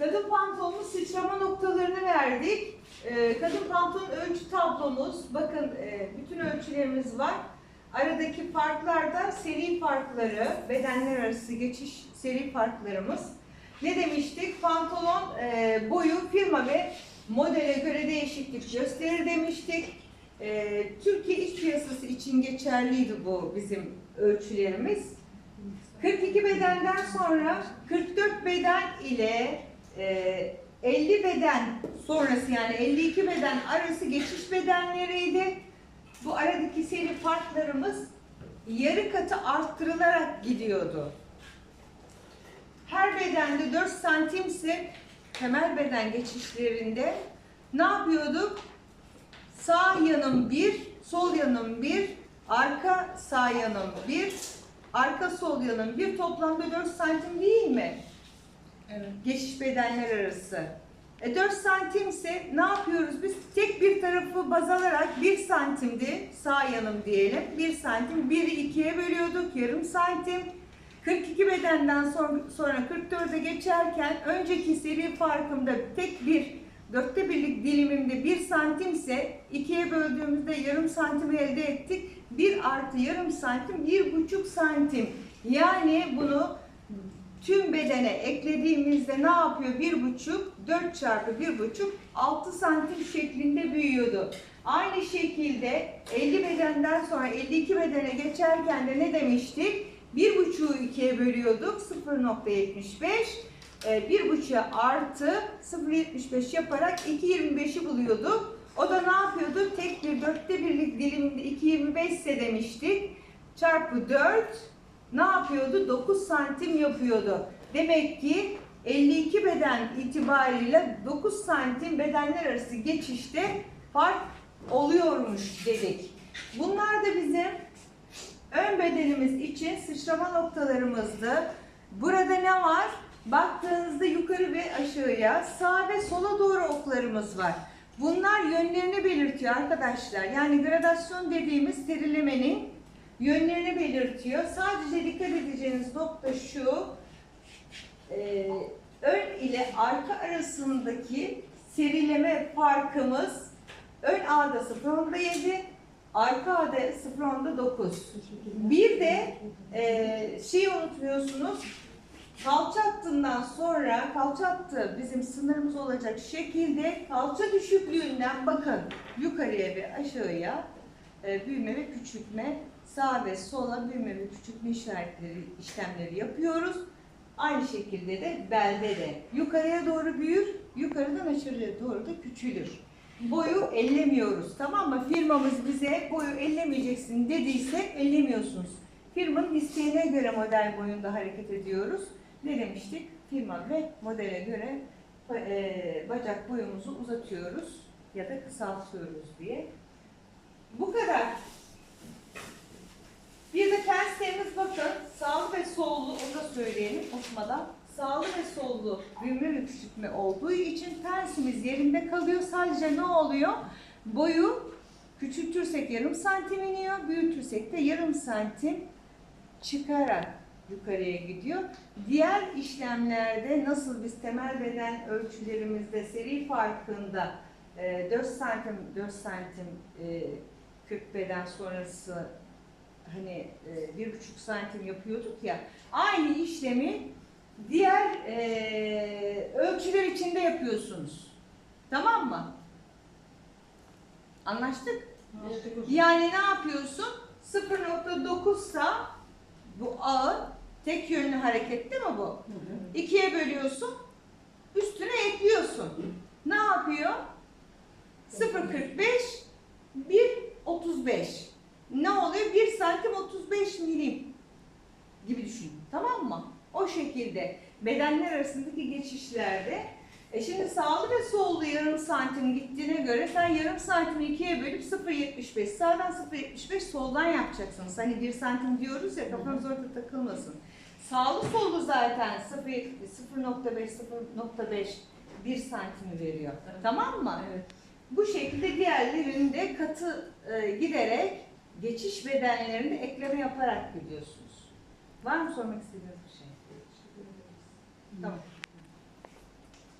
Kadın pantolonun sıçrama noktalarını verdik. Ee, kadın pantolon ölçü tablomuz. Bakın e, bütün ölçülerimiz var. Aradaki farklar da seri farkları, bedenler arası geçiş seri farklarımız. Ne demiştik? Pantolon e, boyu firma ve modele göre değişiklik gösterir demiştik. E, Türkiye iç piyasası için geçerliydi bu bizim ölçülerimiz. 42 bedenden sonra 44 beden ile e, 50 beden sonrası yani 52 beden arası geçiş bedenleriydi. Bu aradaki seri farklarımız yarı katı arttırılarak gidiyordu. Her bedende 4 santimse temel beden geçişlerinde ne yapıyorduk? Sağ yanım 1, sol yanım 1, arka sağ yanım 1, arka sol yanım 1 toplamda 4 santim değil mi? Geçiş bedenler arası. E 4 santimse ne yapıyoruz biz? Tek bir tarafı baz alarak 1 santimdi sağ yanım diyelim. 1 santim 1'i 2'ye bölüyorduk yarım santim. 42 bedenden sonra, sonra 44'e geçerken önceki seri farkımda tek bir dörtte birlik dilimimde 1 santimse 2'ye böldüğümüzde yarım santim elde ettik. 1 artı yarım santim 1,5 santim. Yani bunu tüm bedene eklediğimizde ne yapıyor? Bir buçuk, 4 çarpı bir buçuk, 6 santim şeklinde büyüyordu. Aynı şekilde 50 bedenden sonra 52 bedene geçerken de ne demiştik? Bir buçuğu ikiye bölüyorduk 0.75. e, Bir buçuğa artı 0.75 yaparak 2.25'i buluyorduk. O da ne yapıyordu? Tek bir dörtte birlik diliminde 2.25 ise demiştik. Çarpı 4 ne yapıyordu? 9 santim yapıyordu. Demek ki 52 beden itibariyle 9 santim bedenler arası geçişte fark oluyormuş dedik. Bunlar da bizim ön bedenimiz için sıçrama noktalarımızdı. Burada ne var? Baktığınızda yukarı ve aşağıya sağ ve sola doğru oklarımız var. Bunlar yönlerini belirtiyor arkadaşlar. Yani gradasyon dediğimiz serilemenin yönlerini belirtiyor. Sadece dikkat edeceğiniz nokta şu. e, ön ile arka arasındaki serileme farkımız ön A'da 0.7, arka A'da 0.9. Bir de e, şeyi unutmuyorsunuz. Kalça hattından sonra kalça hattı bizim sınırımız olacak şekilde kalça düşüklüğünden bakın yukarıya ve aşağıya e, büyüme ve küçültme sağ ve sola büyüme ve küçültme işaretleri işlemleri yapıyoruz. Aynı şekilde de belde de yukarıya doğru büyür, yukarıdan aşağıya doğru da küçülür. Boyu ellemiyoruz tamam mı? Firmamız bize boyu ellemeyeceksin dediyse ellemiyorsunuz. Firmanın isteğine göre model boyunda hareket ediyoruz. Ne demiştik? Firma ve modele göre e, bacak boyumuzu uzatıyoruz ya da kısaltıyoruz diye. Bu kadar. Bir de terslerimiz bakın sağlı ve sollu onu da söyleyelim unutmadan. Sağlı ve sollu büyüme ve küçültme olduğu için tersimiz yerinde kalıyor. Sadece ne oluyor? Boyu küçültürsek yarım santim iniyor, büyütürsek de yarım santim çıkarak yukarıya gidiyor. Diğer işlemlerde nasıl biz temel beden ölçülerimizde seri farkında e, 4 santim 4 santim e, 40 beden sonrası hani e, bir buçuk santim yapıyorduk ya aynı işlemi diğer e, ölçüler içinde yapıyorsunuz. Tamam mı? Anlaştık? Yani ne yapıyorsun? 0.9 sa bu ağır tek yönlü hareket değil mi bu? İkiye bölüyorsun, üstüne ekliyorsun. Ne yapıyor? 0.45, 1.35. Ne oluyor? 1 santim 35 milim gibi düşün. Tamam mı? O şekilde bedenler arasındaki geçişlerde e şimdi sağlı ve sollu yarım santim gittiğine göre sen yarım santimi ikiye bölüp 0.75 sağdan 0.75 soldan yapacaksınız. Hani 1 santim diyoruz ya kafanız orada takılmasın. Sağlı sollu zaten 0.5 0.5 1 santimi veriyor. Tamam mı? Evet. Bu şekilde diğerlerini de katı e, giderek geçiş bedenlerinde ekleme yaparak gidiyorsunuz. Var mı sormak istediğiniz bir şey? 嗯。